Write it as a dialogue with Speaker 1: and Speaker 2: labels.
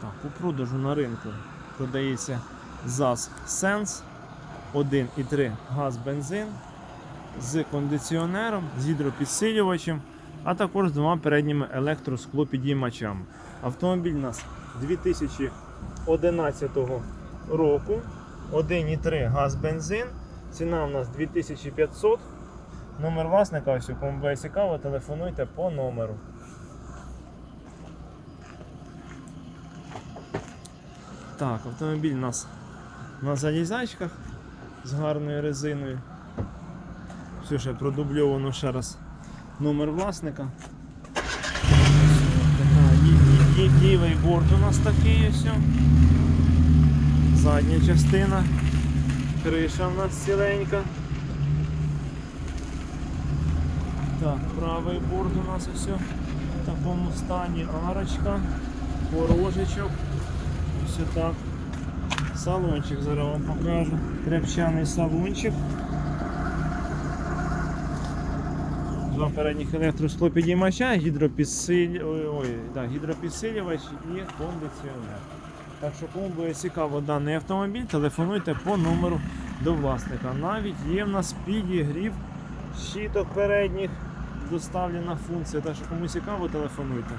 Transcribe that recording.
Speaker 1: Так, у продажу на ринку продається ЗАЗ Sense 1,3 газ бензин з кондиціонером, з гідропідсилювачем, а також з двома передніми електросклопідіймачами. Автомобіль у нас 2011 року, 1,3 газ бензин, ціна у нас 2500. Номер власника, ось кому буде цікаво, телефонуйте по номеру. Так, автомобіль у нас на залізачках з гарною резиною. Все ще продубльовано ще раз номер власника. Лівий борт у нас такий ось. Задня частина. Криша в нас ціленька. Так, правий борт у нас ось в такому стані арочка, порожечок. Ось так. Салончик зараз вам покажу. Крепчаний салончик. Два передніх електросклопідіймача, гідропідсиль... ой, гідропідсилювач і кондиціонер. Так що, кому буде цікаво даний автомобіль, телефонуйте по номеру до власника. Навіть є в нас підігрів щиток передніх, доставлена функція. Так що кому цікаво, телефонуйте.